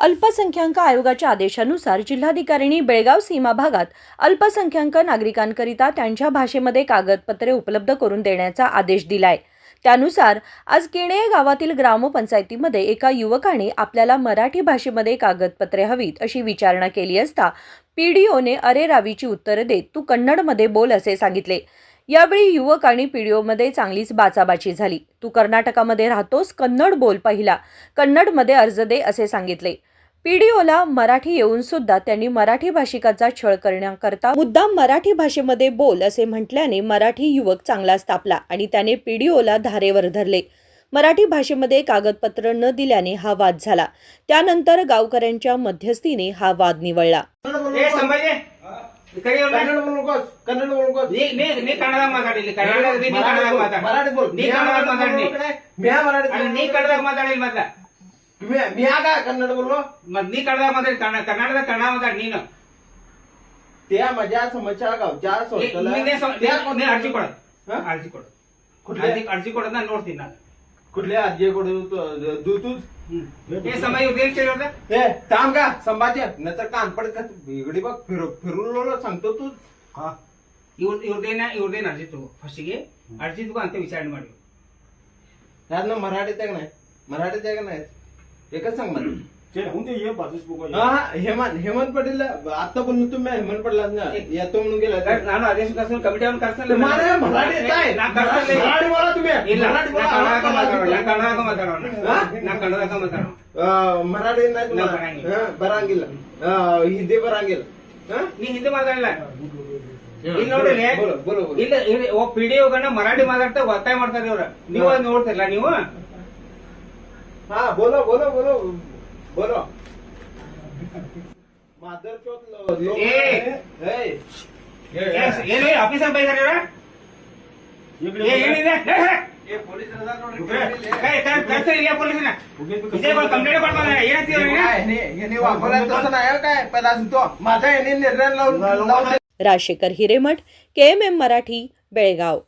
अल्पसंख्याक आयोगाच्या आदेशानुसार जिल्हाधिकाऱ्यांनी बेळगाव सीमा भागात अल्पसंख्याक नागरिकांकरिता त्यांच्या भाषेमध्ये कागदपत्रे उपलब्ध करून देण्याचा आदेश दिलाय. त्यानुसार आज केणे गावातील ग्रामपंचायतीमध्ये एका युवकाने आपल्याला मराठी भाषेमध्ये कागदपत्रे हवीत अशी विचारणा केली असता पीडीओने अरे रावीची उत्तरं देत तू कन्नडमध्ये बोल असे सांगितले. यावेळी युवक आणि पीडीओमध्ये चांगलीच बाचाबाची झाली. तू कर्नाटकामध्ये राहतोस कन्नड बोल पहिला. कन्नडमध्ये अर्ज दे असे सांगितले. पीडीओला मराठी येऊन सुद्धा त्यांनी मराठी भाषिकाचा छळ करण्याकरता मुद्दाम मराठी भाषेमध्ये बोल असे म्हटल्याने मराठी युवक चांगलाच तापला आणि त्याने पीडीओला धारेवर धरले. मराठी भाषेमध्ये कागदपत्र न दिल्याने हा वाद झाला. त्यानंतर गावकऱ्यांच्या मध्यस्थीने हा वाद निवळला. ಏ ಸಂಭಾಜಿ ಕರಿ ಅವ್ರ್ನ. ಕನ್ನಡ ಬೋಲ್ಕೋಸ್ ಕನ್ನಡ ಬೋಲ್ಕೋಸ್ ನೀ ನೀ ನೀ ಕನ್ನಡದಾಗ ಮಾತಾಡಿಲಿ ಕನ್ನಡದಾಗ ನೀ ಕನ್ನಡದಾಗ ಮಾತಾಡ ಮರಾಠಿ ಬೋಲ್ ನೀ ಕನ್ನಡದಾಗ ಮಾತಾಡಿ ಮ್ಯಾ ಮರಾಠಿ ಅಲ್ಲಿ ನೀ ಕನ್ನಡದಾಗ ಮಾತಾಡಿಲ್ಲ ಮೊದ್ಲ ಮ್ಯಾಗ ಕನ್ನಡ बोललो ಮತ್ ನೀ ಕನ್ನಡದಾಗ ಮಾತಾಡಿ ಕನ್ನಡ ಕನ್ನಡದಾಗ ಕನ್ನಡ ಮಾತಾಡಿ ನೀನು त्या माझ्या समस्या गावच्या ನೀ- संस्थेला ನೀ- ನೀ ಸಂ- त्या ನೀ- ನೀ ಅರ್ಜಿ ಕೊಡ ಹಾ? ಅರ್ಜಿ ಕೊಡು कुठल्या ಅರ್ಜಿ ಅರ್ಜಿ ಕೊಡೋದ್ ನಾನು ನೋಡ್ತೀನಿ ನಾನು कुठल्या आजीकडून तू तू ಏ ಸಮಯ ಉದೇಶ ಹೇಳ್ದ ए थांब का संभाजी नंतर कानपड का इकडे बघ फिरू फिरून सांगतो तू ಇವ್ರ ಇವ್ರದೇನ ಇವ್ರದೇನ ಅರ್ಜಿ ತಗೋ ಫಸ್ಟಿಗೆ ಅರ್ಜಿ ತಗೋ ಅಂತ ವಿಚಾರಣೆ ಮಾಡಿ त्यातनं मराठीत आहे का नाही एकच सांग मला ते राहून दे ये बाजूच बघू हा हा, हेमंत हेमंत पाटील आता बोललो तुम्ही हेमंत पाटील ना येतो म्हणून गेला ನಾನು ಆದೇಶ ಕರ್ಸಲ್ ಕಮಿಟಿ ಅವ್ನು ಕರ್ಸಲ್ಲ तुम्हाला मराठी येत आहे ನಾ ಕರ್ಸಲ್ಲ मराठी बोला तुम्ही ಇಲ್ಲ ನಾ मराठी बोला ಕನ್ನಡದಾಗ ಮಾತಾಡೋಣ ನಾ हा? ಕನ್ನಡದಾಗ ಮಾತಾಡೋಣ ನಾ ಕನ್ನಡದಾಗ ಮಾತಾಡೋಣ अं, मराठी नाही नाही, बरांगील. हा, बरांगील अं, हिंदी बरांगील हा? ನೀ ಹಿಂದಿ ಮಾತಾಡಲ್ಲ ಇಲ್ಲಿ ನೋಡ್ರಿ बोलो बोलो बोलो ಇಲ್ಲ ಇಲ್ಲಿ ಒಬ್ಬ ಪಿಡಿಒಗನ್ನ ಮರಾಠಿ ಮಾತಾಡ್ತಾ ಒತ್ತಾಯ ಮಾಡ್ತಾರೆ ಇವ್ರ ನೀವು ಅದ್ ನೋಡ್ತಿಲ್ಲ ನೀವು हा बोलो बोलो बोलो. बोलो. माधर चौथ ऑफिस में राशेकर हिरेमठ के एम एम मराठी बेळगाव.